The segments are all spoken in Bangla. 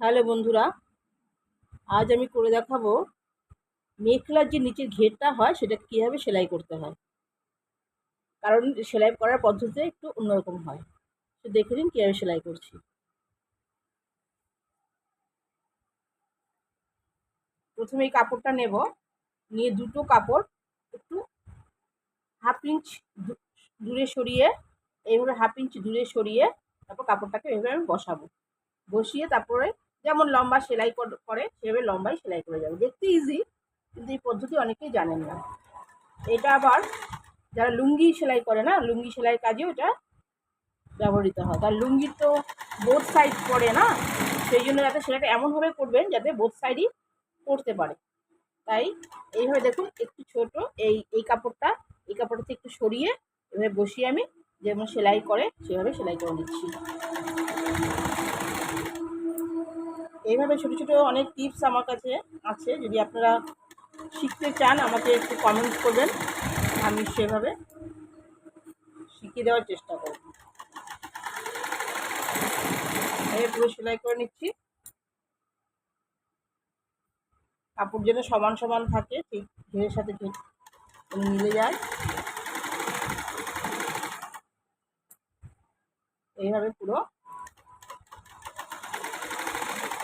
হ্যালো বন্ধুরা, আজ আমি করে দেখাবো মেখলার যে নিচের ঘেরটা হয়, সেটা কীভাবে সেলাই করতে হয়। কারণ সেলাই করার পদ্ধতিতে একটু অন্যরকম হয়। তো দেখে নিন কীভাবে সেলাই করছি। প্রথমে এই কাপড়টা নেব। নিয়ে দুটো কাপড় একটু হাফ ইঞ্চ দূরে সরিয়ে, এইভাবে হাফ ইঞ্চ দূরে সরিয়ে তারপর কাপড়টাকে এইভাবে আমি বসাবো। বসিয়ে তারপরে যেমন লম্বা সেলাই করে সেভাবে লম্বাই সেলাই করে যাবে। দেখতে ইজি কিন্তু এই পদ্ধতি অনেকেই জানেন না। এটা আবার যারা লুঙ্গি সেলাই করে না, লুঙ্গি সেলাই কাজেও এটা ব্যবহৃত হয়। কারণ লুঙ্গি তো বোথ সাইড পড়ে না, সেই জন্য যাতে সেলাইটা এমনভাবে করবেন যাতে বোথ সাইডই পড়তে পারে। তাই এইভাবে দেখুন, একটু ছোট এই এই কাপড়টা এই কাপড়টা একটু সরিয়ে এভাবে বসিয়ে আমি যেমন সেলাই করে, সেভাবে সেলাই করে নিচ্ছি। এইভাবে ছোটো ছোটো অনেক টিপস আমার কাছে আছে। যদি আপনারা শিখতে চান, আমাকে একটু কমেন্ট করবেন। আমি সেভাবে শিখিয়ে দেওয়ার চেষ্টা করব। এই পুরো সেলাই করে নিচ্ছি। কাপড় যেন সমান সমান থাকে, ঠিক ঘেরের সাথে ঠিক মিলে যায়। এইভাবে পুরো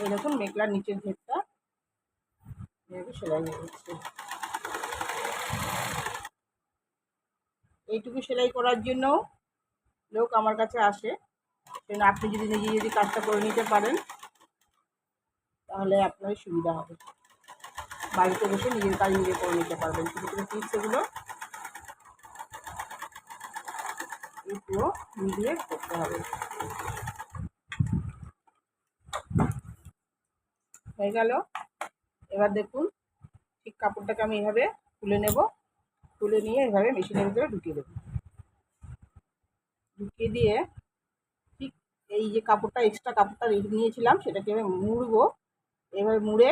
দেখুন, মেঘলার নিচের ঘেরটা এভাবে সেলাই গেছে। এইটুকু সেলাই করার জন্য লোক আমার কাছে আসে। সেজন্য আপনি যদি নিজে যদি কাজটা করে নিতে পারেন, তাহলে আপনার সুবিধা হবে। বাড়িতে বসে নিজের কাজ নিজে করে নিতে পারবেন। ছোটো ছোটো টিপস এগুলো মিলিয়ে করতে হবে। হয়ে গেল। এবার দেখুন, ঠিক কাপড়টাকে আমি এভাবে তুলে নেব। তুলে নিয়ে এভাবে মেশিনের ভিতরে ঢুকিয়ে দেবো। ঢুকিয়ে দিয়ে ঠিক এই যে কাপড়টা এক্সট্রা কাপড়টা রেখে নিয়েছিলাম, সেটাকে আমি মুড়বো। এভাবে মুড়ে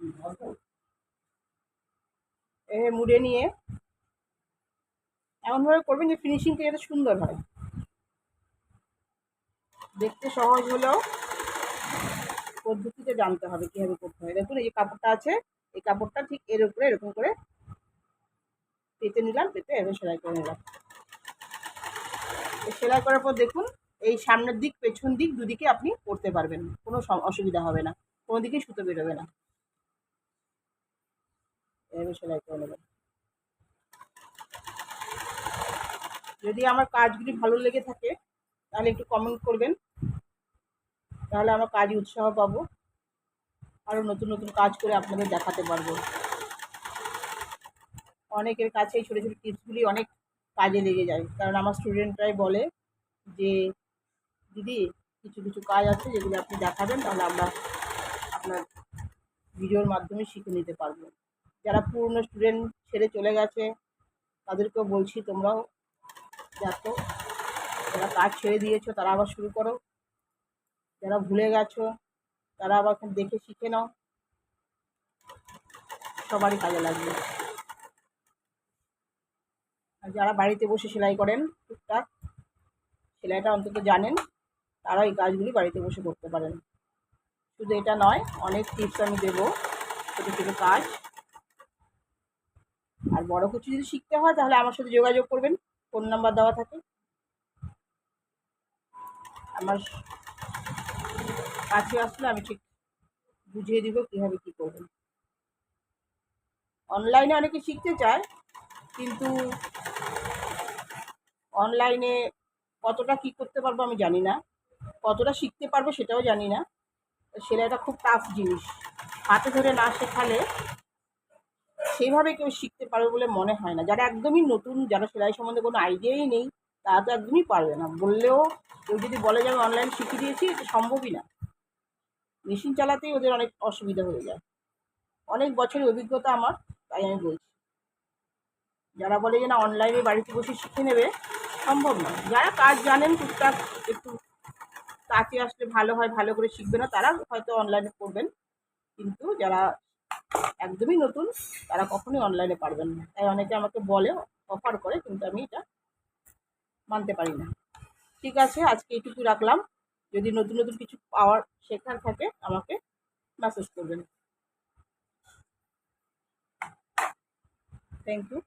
এভাবে মুড়ে নিয়ে। এমনভাবে করবেন যে ফিনিশিংটা যাতে সুন্দর হয়। দেখতে সহজ হলেও পদ্ধতিতে জানতে হবে কীভাবে করতে হয়। দেখুন, এই যে কাপড়টা আছে, এই কাপড়টা ঠিক এর উপরে, এরকম করে পেতে নিলাম, পেতে এভাবে সেলাই করে নিলাম। সেলাই করার পর দেখুন, এই সামনের দিক, পেছন দিক দুদিকে আপনি করতে পারবেন। কোনো অসুবিধা হবে না। কোনো দিকেই সুতো বেরোবে না। এভাবে সেলাই করে নেবেন যদি আমার কাজগুলি ভালো লেগে থাকে, তাহলে একটু কমেন্ট করবেন। তাহলে আমার কাজে উৎসাহ পাবো। আরও নতুন নতুন কাজ করে আপনাদের দেখাতে পারব। অনেকের কাছে এই ছোটো ছোটো টিপসগুলি অনেক কাজে লেগে যায়। কারণ আমার স্টুডেন্টরাই বলে যে, দিদি, কিছু কিছু কাজ আছে যেগুলো আপনি দেখাবেন, তাহলে আমরা আপনার ভিডিওর মাধ্যমে শিখে নিতে পারব। যারা পুরনো স্টুডেন্ট ছেড়ে চলে গেছে, তাদেরকেও বলছি তোমরাও দেখো যারা কাজ ছেড়ে দিয়েছ, তারা আবার শুরু করো। যারা ভুলে গেছো, তারা আবার দেখে শিখে নাও। সবারই কাজে লাগবে। আর যারা বাড়িতে বসে সেলাই করেন, টুকটাক, সেলাইটা অন্তত জানেন তারা এই কাজগুলি বাড়িতে বসে করতে পারেন। শুধু এটা নয়, অনেক টিপস আমি দেবো, ছোটো ছোটো কাজ। আর বড় কিছু যদি শিখতে হয়, তাহলে আমার সাথে যোগাযোগ করবেন। ফোন নাম্বার দেওয়া থাকে। আমার কাছে আসলে আমি ঠিক বুঝিয়ে দিব কীভাবে কী করবেন। অনলাইনে অনেকে শিখতে চায়, কিন্তু অনলাইনে কতটা কী করতে পারব আমি জানি না। কতটা শিখতে পারব সেটাও জানি না। সেলাইটা খুব টাফ জিনিস। হাতে ধরে না শেখালে সেইভাবে কেউ শিখতে পারবে বলে মনে হয় না। যারা একদমই নতুন, যারা সেলাই সম্বন্ধে কোনো আইডিয়াই নেই, তারা তো একদমই পারবে না। বললেও কেউ যদি বলে যে আমি অনলাইন শিখিয়ে দিয়েছি, এটা সম্ভবই না। মেশিন চালাতেই ওদের অনেক অসুবিধা হয়ে যায়। অনেক বছরের অভিজ্ঞতা আমার, তাই আমি বলছি। যারা বলে যে না অনলাইনে বাড়িতে বসে শিখে নেবে, সম্ভব না। যারা কাজ জানেন, টুকটাক একটু কাছে আসলে ভালো হয়, ভালো করে শিখবে না, তারা হয়তো অনলাইনে করবেন। কিন্তু যারা একদমই নতুন, তারা কখনোই অনলাইনে পারবেন না। তাই অনেকে আমাকে বলে অফার করে, কিন্তু আমি এটা মানতে পারি না। ঠিক আছে, আজকে এইটুকু রাখলাম। যদি নতুন নতুন কিছু পাওয়ার শেখার থাকে, আমাকে মেসেজ করবেন। Thank you